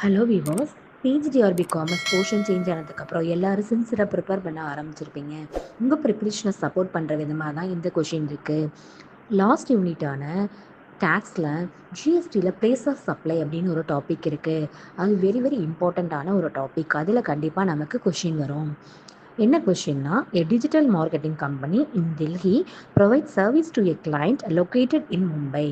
Hello viewers PGTRB commerce portion change ஆனதுக்கப்புறம் எல்லாரும் சின்சராக prepare பண்ண ஆரம்பிச்சிருப்பீங்க. உங்கள் ப்ரிப்பரேஷனை சப்போர்ட் பண்ணுற விதமாக தான் இந்த கொஷின் இருக்குது லாஸ்ட் யூனிட்டான டேக்ஸில் ஜிஎஸ்டியில் பிளேஸ் ஆஃப் சப்ளை அப்படின்னு ஒரு டாபிக் இருக்குது அது வெரி வெரி இம்பார்ட்டண்ட்டான ஒரு டாபிக் அதில் கண்டிப்பாக நமக்கு கொஷின் வரும். என்ன கொஷின்னா a digital marketing company in Delhi provide service to a client located in Mumbai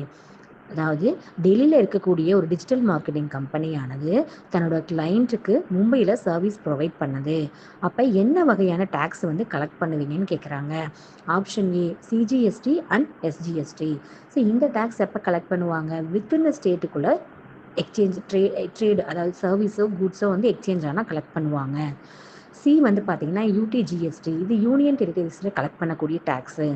அதாவது டெல்லியில் இருக்கக்கூடிய ஒரு டிஜிட்டல் மார்க்கெட்டிங் கம்பெனியானது தன்னோட கிளைண்ட்டுக்கு மும்பையில் சர்வீஸ் ப்ரொவைட் பண்ணுது. அப்போ என்ன வகையான டேக்ஸ் வந்து கலெக்ட் பண்ணுவீங்கன்னு கேட்குறாங்க option A CGST and SGST so இந்த டேக்ஸ் எப்போ கலெக்ட் பண்ணுவாங்க? வித்தின் ஸ்டேட்டுக்குள்ளே எக்ஸ்சேஞ்ச் ட்ரே ட்ரேடு அதாவது சர்வீஸோ குட்ஸோ வந்து எக்ஸ்சேஞ்ச் ஆனால் கலெக்ட் பண்ணுவாங்க. சி வந்து பார்த்தீங்கன்னா யூடிஜிஎஸ்டி இது யூனியன் டெரிட்டரிஸில் கலெக்ட் பண்ணக்கூடிய டேக்ஸு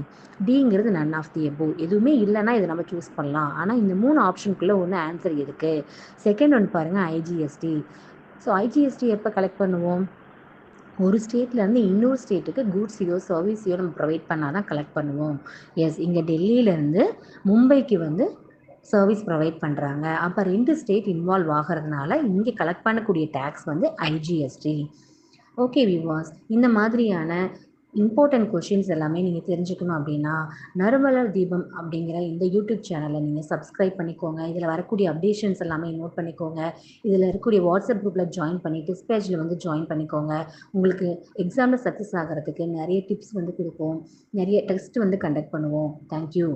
டிங்கிறது நன் ஆஃப் தி எபோ எதுவுமே இல்லைன்னா இதை நம்ம சூஸ் பண்ணலாம். ஆனால் இந்த மூணு ஆப்ஷனுக்குள்ளே ஒன்று ஆன்சர் இருக்குது செகண்ட் ஒன் பாருங்கள் ஐஜிஎஸ்டி ஸோ ஐஜிஎஸ்டி எப்போ கலெக்ட் பண்ணுவோம்? ஒரு ஸ்டேட்லேருந்து இன்னொரு ஸ்டேட்டுக்கு கூட்ஸையோ சர்வீஸையோ நம்ம ப்ரொவைட் பண்ணால் தான் கலெக்ட் பண்ணுவோம். எஸ் இங்கே டெல்லியிலேருந்து மும்பைக்கு வந்து சர்வீஸ் ப்ரொவைட் பண்ணுறாங்க அப்போ ரெண்டு ஸ்டேட் இன்வால்வ் ஆகிறதுனால இங்கே கலெக்ட் பண்ணக்கூடிய டேக்ஸ் வந்து ஐஜிஎஸ்டி ஓகே விவாஸ் இந்த மாதிரியான இம்பார்ட்டன்ட் கொஷின்ஸ் எல்லாமே நீங்கள் தெரிஞ்சுக்கணும் அப்படின்னா நறுமலர் தீபம் அப்படிங்கிற இந்த யூடியூப் சேனலை நீங்கள் சப்ஸ்கிரைப் பண்ணிக்கோங்க. இதில் வரக்கூடிய அப்டேஷன்ஸ் எல்லாமே நோட் பண்ணிக்கோங்க. இதில் இருக்கக்கூடிய வாட்ஸ்அப் குரூப்பில் ஜாயின் பண்ணி டெஸ்ட் பேஜில் வந்து ஜாயின் பண்ணிக்கோங்க. உங்களுக்கு எக்ஸாமில் சக்ஸஸ் ஆகிறதுக்கு நிறைய டிப்ஸ் வந்து கொடுப்போம். நிறைய டெஸ்ட் வந்து கண்டக்ட் பண்ணுவோம். தேங்க்யூ